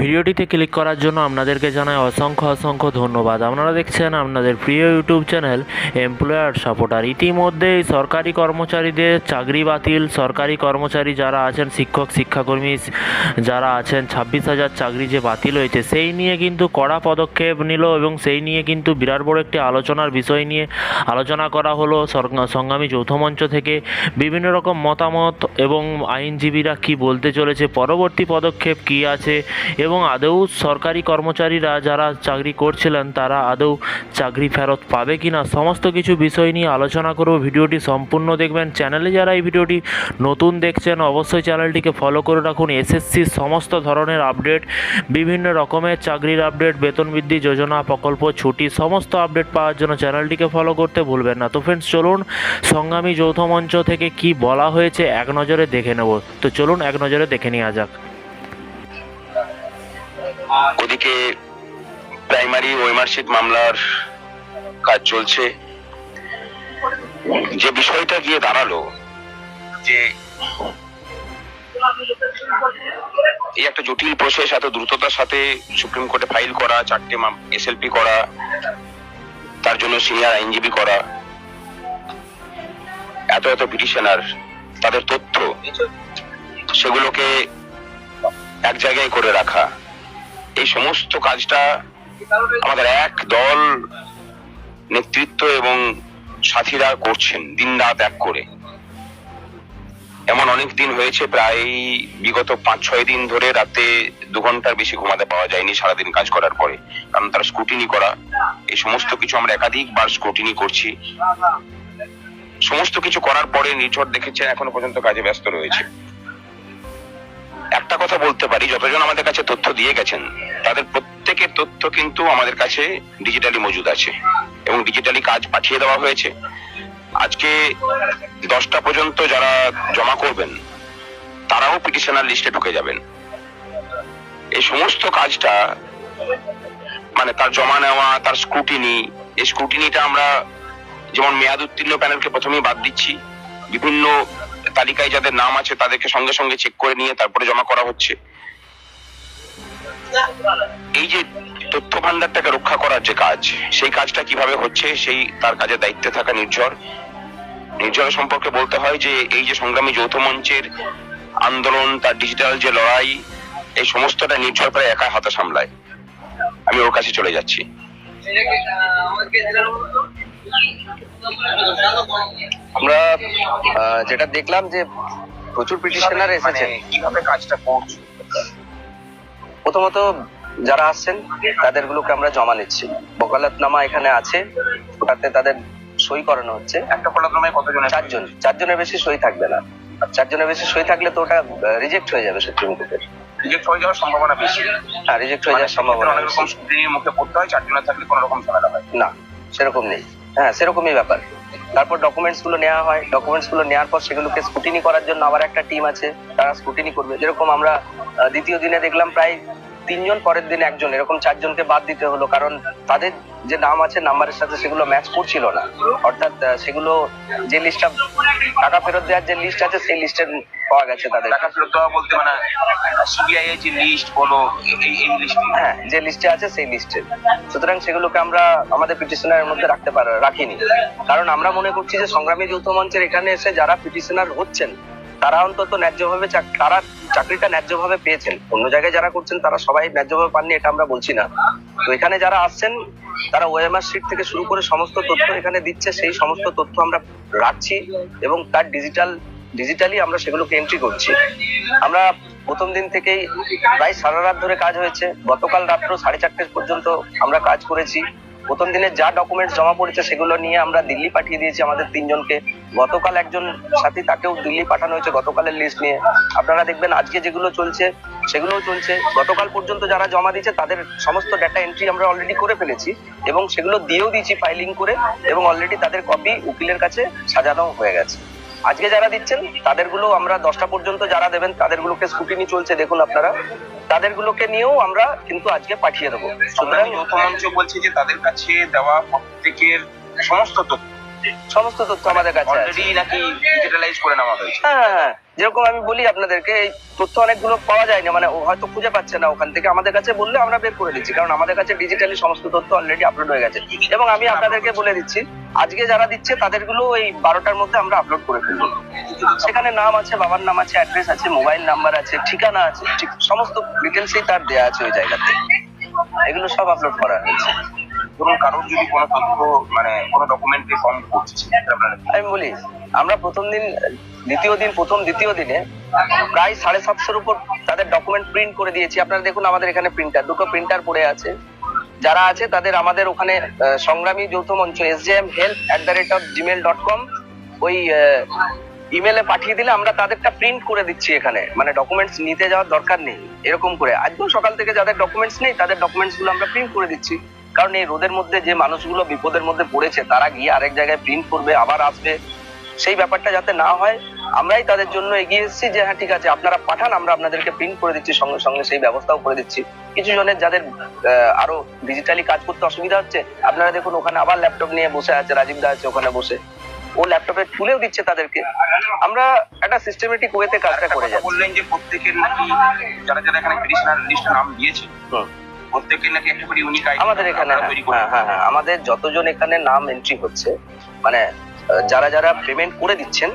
ভিডিওটিতে ক্লিক করার জন্য আপনাদেরকে জানাই অসংখ্য অসংখ্য ধন্যবাদ। আপনারা দেখছেন আপনাদের প্রিয় ইউটিউব চ্যানেল এমপ্লয়ার সাপোর্টার। ইতিমধ্যেই সরকারি কর্মচারীদের চাকরি বাতিল। সরকারি কর্মচারী যারা আছেন, শিক্ষক, শিক্ষাকর্মী যারা আছেন, ছাব্বিশ হাজার চাকরি যে বাতিল হয়েছে, সেই নিয়ে কিন্তু কড়া পদক্ষেপ নিল এবং সেই নিয়ে কিন্তু বিরাট বড় একটি আলোচনার বিষয় নিয়ে আলোচনা করা হলো। সংগ্রামী যৌথ মঞ্চ থেকে বিভিন্ন রকম মতামত এবং আইনজীবীরা কি বলতে চলেছে, পরবর্তী পদক্ষেপ কি আছে এবং আদৌ সরকারি কর্মচারীরা যারা চাকরি করছিলেন, তারা আদৌ চাকরি ফেরত পাবে কি না সমস্ত কিছু বিষয় নিয়ে আলোচনা করব। ভিডিওটি সম্পূর্ণ দেখবেন। চ্যানেলে যারা এই ভিডিওটি নতুন দেখছেন, অবশ্যই চ্যানেলটিকে ফলো করে রাখুন। এসএসসির সমস্ত ধরনের আপডেট বিভিন্ন রকমের চাকরির আপডেট বেতন বৃদ্ধি, যোজনা, প্রকল্প, ছুটি, সমস্ত আপডেট পাওয়ার জন্য চ্যানেলটিকে ফলো করতে ভুলবেন না। তো ফ্রেন্ডস চলুন সংগ্রামী যৌথ মঞ্চ থেকে কি বলা হয়েছে, এক নজরে দেখে নেব। তো চলুন এক নজরে দেখে নেওয়া যাক। ওদিকে প্রাইমারি ওয়েমারশিপ মামলার কাজ চলছে। যে বিষয়টা গিয়ে দাঁড়াল, যে এই একটা জটিল প্রসেস এত দ্রুততার সাথে সুপ্রিম কোর্টে ফাইল করা, চারটে এসএলপি করা, তার জন্য সিনিয়র আইনজীবী করা, এত এত পিটিশনার তাদের তথ্য, সেগুলোকে এক জায়গায় করে রাখা। এই সমস্ত কাজটা আমাদের এক দল নেতৃত্ব এবং সাথীরা করছেন, দিন রাত এক করে। এমন অনেক দিন হয়েছে, প্রায় বিগত পাঁচ, ছয় দিন ধরে রাতে দু ঘণ্টার বেশি ঘুমাতে পাওয়া যায়নি সারাদিন কাজ করার পরে। কারণ তারা স্ক্রুটিনি করা। এই সমস্ত কিছু আমরা একাধিকবার স্ক্রুটিনি করছি। সমস্ত কিছু করার পরে নির্ঝর দেখেছেন, এখনও পর্যন্ত কাজে ব্যস্ত রয়েছে। কথা বলতে পারি, যতজন আমাদের কাছে তথ্য দিয়ে গেছেন, তাদের প্রত্যেকের তথ্য কিন্তু আমাদের কাছে ডিজিটালি মজুদ আছে এবং ডিজিটালি কাজ পাঠিয়ে দেওয়া হয়েছে। আজকে দশটা পর্যন্ত যারা জমা করবেন, তারাও পিটিশনার লিস্টে ঢুকে যাবেন। এই সমস্ত কাজটা মানে তার জমা নেওয়া, তার স্ক্রুটিনি এই স্ক্রুটিনিটা আমরা যেমন মেয়াদ উত্তীর্ণ প্যানেলকে প্রথমেই বাদ দিচ্ছি, বিভিন্ন তালিকায় যাদের নাম আছে তাদেরকে সঙ্গে সঙ্গে চেক করে নিয়ে তারপরে জমা করা হচ্ছে। এই যে তথ্য ভান্ডারটাকে রক্ষা করার যে কাজ, সেই কাজটা কীভাবে হচ্ছে, সেই তার কাজে দায়িত্বে থাকা নির্ঝর। নির্ঝর সম্পর্কে বলতে হয় যে, এই যে সংগ্রামী যৌথ মঞ্চের আন্দোলন, তার ডিজিটাল যে লড়াই, এই সমস্তটা নির্ঝর প্রায় একা হাতে সামলায়। আমি ওর কাছে চলে যাচ্ছি। আমরা যেটা দেখলাম যে প্রচুর পিটিশনার এসেছেন মানে কীভাবে কাজটা করছে? প্রথমত যারা আসছেন তাদেরগুলোকে আমরা জমা নিচ্ছি। বকালতনামা এখানে আছে ওটাতে তাদের সই করানো হচ্ছে। একটা ফলাক্রমে কতজনের চারজন। চারজনের বেশি সই থাকবে না। চারজনের বেশি সই থাকলে তো ওটা রিজেক্ট হয়ে যাবে সুপ্রিম কোর্টের রিজেক্ট হয়ে যাওয়ার সম্ভাবনা বেশি। হ্যাঁ রিজেক্ট হয়ে যাওয়ার সম্ভাবনা অনেক রকম মুখে পড়তে হয় চারজনের থাকলে কোনো রকম ঝামেলা হয়। না সেরকম নেই। হ্যাঁ সেরকমই ব্যাপার। তারপর ডকুমেন্টসগুলো নেওয়া হয়। ডকুমেন্টসগুলো নেওয়ার পর সেগুলোকে স্কুটিনি করার জন্য আবার একটা টিম আছে, তারা স্কুটিনি করবে। যেরকম আমরা দ্বিতীয় দিনে দেখলাম প্রায় তিনজন পরের দিন একজন। এরকম চারজনকে বাদ দিতে হলো কারণ তাদের যে নাম আছে নাম্বারের সাথে সেগুলো ম্যাচ করছিল না। অর্থাৎ সেগুলো যে লিস্টটা টাকা ফেরত দেওয়ার যে লিস্ট আছে সেই লিস্টের পাওয়া গেছে তাদের। টাকা ফেরত দেওয়া বলতে মানে সিবিআই এর যে লিস্ট বলো এই এই লিস্ট হ্যাঁ যে লিস্টে আছে সেই লিস্টে সুতরাং সেগুলোকে আমরা আমাদের পিটিশনারের মধ্যে রাখতে পার রাখিনি। কারণ আমরা মনে করছি যে সংগ্রামী যৌথ মঞ্চের এখানে এসে যারা পিটিশনার হচ্ছেন তারা অন্তত ন্যায্যভাবে তারা চাকরিটা ন্যায্যভাবে পেয়েছেন। অন্য জায়গায় যারা করছেন, তারা সবাই ন্যায্যভাবে পাননি, এটা আমরা বলছি না। তো এখানে যারা আসছেন, তারা ওএমআর শিট থেকে শুরু করে সমস্ত তথ্য এখানে দিচ্ছে। সেই সমস্ত তথ্য আমরা রাখছি এবং তার ডিজিটাল ডিজিটালি আমরা সেগুলোকে এন্ট্রি করছি। আমরা প্রথম দিন থেকেই প্রায় সারা রাত ধরে কাজ হয়েছে। গতকাল রাত্র সাড়ে চারটে পর্যন্ত আমরা কাজ করেছি। প্রথম দিনে যা ডকুমেন্টস জমা পড়েছে সেগুলো নিয়ে আমরা দিল্লি পাঠিয়ে দিয়েছি আমাদের তিনজনকে। গতকাল একজন সাথী তাকেও দিল্লি পাঠানো হয়েছে, গতকালের লিস্ট নিয়ে। আপনারা দেখবেন আজকে যেগুলো চলছে, সেগুলোও চলছে। গতকাল পর্যন্ত যারা জমা দিয়েছে, তাদের সমস্ত ডাটা এন্ট্রি আমরা অলরেডি করে ফেলেছি এবং সেগুলো দিয়েও দিয়েছি ফাইলিং করে এবং অলরেডি তাদের কপি উকিলের কাছে সাজানো হয়ে গেছে। আজকে যারা দিচ্ছেন তাদেরগুলো আমরা দশটা পর্যন্ত যারা দেবেন তাদেরগুলোকে স্কুটিনি চলছে দেখুন আপনারা। তাদেরগুলোকে নিয়েও আমরা কিন্তু আজকে পাঠিয়ে দেবো। সুতরাং যৌথ মঞ্চ বলছে যে তাদের কাছে দেওয়া প্রত্যেকের সমস্ত তথ্য। সমস্ত তথ্য আমাদের কাছে অলরেডি নাকি ডিজিটালাইজ করে নেওয়া হয়েছে? হ্যাঁ হ্যাঁ, হ্যাঁ। যেরকম আমি বলি আপনাদেরকে এই তথ্য অনেকগুলো পাওয়া যায় না মানে হয়তো খুঁজে পাচ্ছে না ওখান থেকে। আমাদের কাছে বললে আমরা বের করে দিচ্ছি কারণ আমাদের কাছে ডিজিটালি সমস্ত তথ্য অলরেডি আপলোড হয়ে গেছে। এবং আমি আপনাদেরকে বলে দিচ্ছি আজকে যারা দিচ্ছে তাদেরগুলো এই বারোটার মধ্যে আমরা আপলোড করে ফেলব। সেখানে নাম আছে বাবার নাম আছে অ্যাড্রেস আছে মোবাইল নাম্বার আছে ঠিকানা আছে ঠিক সমস্ত ডিটেলসই তার দেওয়া আছে ওই জায়গাতে। এগুলো সব আপলোড করা হয়েছে। ধরুন কারোর যদি কোনো তথ্য মানে কোনো ডকুমেন্টে ফর্ম করছে আমি বলি, আমরা প্রথম দিন, দ্বিতীয় দিন, প্রথম, দ্বিতীয় দিনে প্রায় সাড়ে সাতশোর উপর তাদের ডকুমেন্ট প্রিন্ট করে দিয়েছি। আপনারা দেখুন আমাদের এখানে প্রিন্টার দুটো প্রিন্টার পড়ে আছে। যারা আছে তাদের আমাদের ওখানে সংগ্রামী যৌথ মঞ্চ S J M help at the rate of gmail dot com ওই ইমেলে পাঠিয়ে দিলে আমরা তাদেরটা প্রিন্ট করে দিচ্ছি এখানে। মানে ডকুমেন্টস নিতে যাওয়ার দরকার নেই, এরকম করে। আজকেও সকাল থেকে যাদের ডকুমেন্টস নেই, তাদের ডকুমেন্টসগুলো আমরা প্রিন্ট করে দিচ্ছি। কারণ এই রোদের মধ্যে যে মানুষগুলো বিপদের মধ্যে পড়েছে তারা গিয়ে আরেক জায়গায় প্রিন্ট করবে আবার আসবে। সেই ব্যাপারটা যাতে না হয় আমরাই তাদের জন্য এগিয়ে এসেছি যে হ্যাঁ ঠিক আছে আপনারা পাঠান আমরা আপনাদেরকে প্রিন্ট করে দিচ্ছি সঙ্গে সঙ্গে সেই ব্যবস্থাও করে দিচ্ছি। কিছু জনের যাদের আরও ডিজিটালি কাজ করতে অসুবিধা হচ্ছে আপনারা দেখুন ওখানে আবার ল্যাপটপ নিয়ে বসে আছে রাজীব দা আছে ওখানে বসে। ও ল্যাপটপে তুলেও দিচ্ছে তাদেরকে। আমরা একটা সিস্টেমেটিক ওয়েতে কাজটা করে যাচ্ছি। বললেন যে প্রত্যেকের নাকি যারা যারা এখানে লিস্টে নাম দিয়েছে। প্রত্যেকের নাকি একটা করে ইউনিক আইডি আমাদের এখানে হ্যাঁ, হ্যাঁ হ্যাঁ হ্যাঁ আমাদের যতজন এখানে নাম এন্ট্রি হচ্ছে মানে যারা যারা পেমেন্ট করে দিচ্ছেন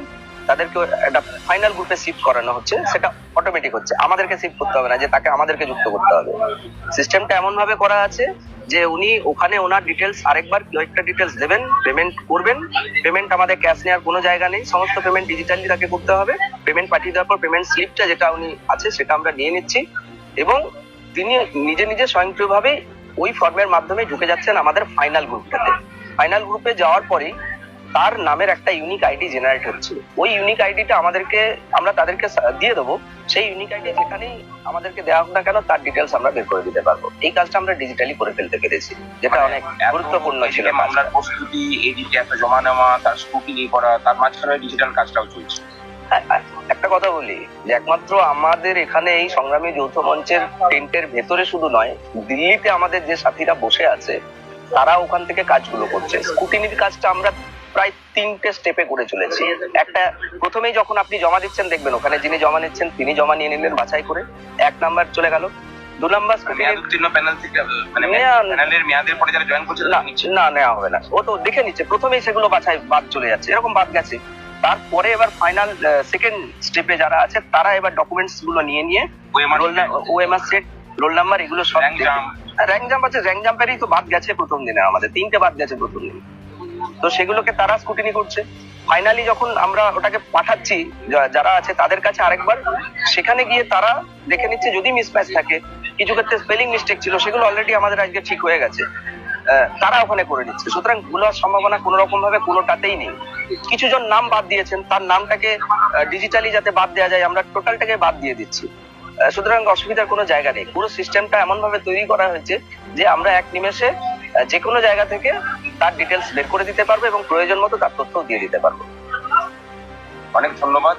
তাদেরকে একটা ফাইনাল গ্রুপে শিফট করানো হচ্ছে সেটা অটোমেটিক হচ্ছে। আমাদেরকে শিফট করতে হবে না যে তাকে আমাদেরকে যুক্ত করতে হবে। সিস্টেমটা এমন ভাবে করা আছে যে উনি ওখানে ওনার ডিটেলস আরেকবার কয়েকটা ডিটেলস দেবেন পেমেন্ট করবেন। পেমেন্ট আমাদের ক্যাশ নেওয়ার কোনো জায়গা নেই। সমস্ত পেমেন্ট ডিজিটালি তাকে করতে হবে। পেমেন্ট পাঠিয়ে দেওয়ার পর পেমেন্ট স্লিপটা যেটা উনি আছে সেটা আমরা নিয়ে নিচ্ছি। এবং তিনি নিজে নিজে স্বয়ংক্রিয়ভাবে ওই ফর্মের মাধ্যমে ঢুকে যাচ্ছেন আমাদের ফাইনাল গ্রুপটাতে ফাইনাল গ্রুপে যাওয়ার পরেই তার নামের একটা ইউনিক আইডি জেনারেট হচ্ছে। ওই ইউনিক আইডিটা আমাদেরকে আমরা তাদেরকে দিয়ে দেবো। সেই ইউনিক আইডি যেখানেই আমাদেরকে দেওয়া হোক না কেন তার ডিটেলস আমরা বের করে দিতে পারব। এই কাজটা আমরা ডিজিটালি করে ফেলতে পেরেছি যেটা অনেক গুরুত্বপূর্ণ ছিল মামলার প্রস্তুতি এদিকে একটা জমা নেওয়া তার স্ক্রুটিনি করা তার মাঝখানে ডিজিটাল কাজটাও চলছে। একটা কথা বলি। যে একমাত্র আমাদের এখানে এই সংগ্রামী যৌথ মঞ্চের টেন্টের ভেতরে শুধু নয় দিল্লিতে আমাদের যে সাথীরা বসে আছে তারা ওখান থেকে কাজগুলো করছে। স্কুটিনির কাজটা আমরা প্রায় তিনটে স্টেপে করে চলেছি। একটা প্রথমেই যখন আপনি জমা দিচ্ছেন দেখবেন ওখানে যিনি জমা নিচ্ছেন তিনি জমা নিয়ে নিলেন বাছাই করে। এক নাম্বার চলে গেল। দু নাম্বার প্যানেল থেকে মানে প্যানেলের মেয়াদের পরে যারা জয়েন করছে না না নেওয়া হবে না। ও তো দেখে নিচ্ছে। প্রথমেই সেগুলো বাছাই বাদ চলে যাচ্ছে। এরকম বাদ গেছে। তারপরে এবার ফাইনাল সেকেন্ড স্টেপে যারা আছে তারা এবার ডকুমেন্টসগুলো নিয়ে নিয়ে ওএমআর সেট রোল নাম্বার এগুলো সব র্যাঙ্ক জাম্প আছে র্যাঙ্ক জাম্পেরই তো বাদ গেছে প্রথম দিনে আমাদের তিনটে বাদ গেছে প্রথম দিনে। তো সেগুলোকে তারা স্কুটিনি করছে। ফাইনালি যখন আমরা ওটাকে পাঠাচ্ছি যারা আছে তাদের কাছে আরেকবার সেখানে গিয়ে তারা দেখে নিচ্ছে যদি মিসম্যাচ থাকে কিছু ক্ষেত্রে স্পেলিং মিস্টেক ছিল সেগুলো অলরেডি আমাদের আজকে ঠিক হয়ে গেছে। তারা ওখানে করে নিচ্ছে। সুতরাং ভুল হওয়ার সম্ভাবনা কোনো রকম ভাবে কোনোটাতেই নেই। কিছু জন নাম বাদ দিয়েছেন, তার নামটাকে ডিজিটালি যাতে বাদ দেওয়া যায়, আমরা টোটালটাকে বাদ দিয়ে দিচ্ছি। সুতরাং অসুবিধার কোনো জায়গা নেই। পুরো সিস্টেমটা এমন ভাবে তৈরি করা হয়েছে যে আমরা এক নিমেষে যে কোনো জায়গা থেকে তার ডিটেলস বের করে দিতে পারব এবং প্রয়োজন মতো তার তথ্য দিয়ে দিতে পারব। অনেক ধন্যবাদ।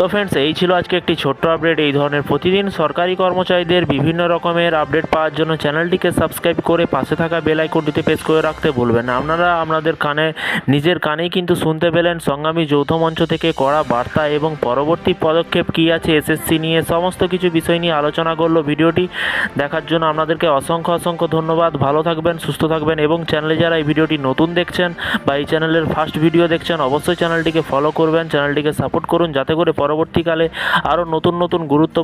তো ফ্রেন্ডস এই ছিল আজকে একটি ছোট্ট আপডেট এই ধরনের প্রতিদিন সরকারি কর্মচারীদের বিভিন্ন রকমের আপডেট পাওয়ার জন্য চ্যানেলটিকে সাবস্ক্রাইব করে পাশে থাকা বেল আইকনটিতে প্রেস করে রাখতে ভুলবেন না। আপনারা আপনাদের কানে, নিজের কানেই কিন্তু শুনতে পেলেন সংগ্রামী যৌথ মঞ্চ থেকে করা বার্তা এবং পরবর্তী পদক্ষেপ কী আছে এসএসসি নিয়ে সমস্ত কিছু বিষয় নিয়ে আলোচনা করল ভিডিওটি। দেখার জন্য আপনাদেরকে অসংখ্য অসংখ্য ধন্যবাদ। ভালো থাকবেন, সুস্থ থাকবেন এবং চ্যানেলে যারা এই ভিডিওটি নতুন দেখছেন বা এই চ্যানেলের ফার্স্ট ভিডিও দেখছেন, অবশ্যই চ্যানেলটিকে ফলো করবেন চ্যানেলটিকে সাপোর্ট করুন, যাতে করে পরবর্তীকালে আরও নতুন নতুন গুরুত্ব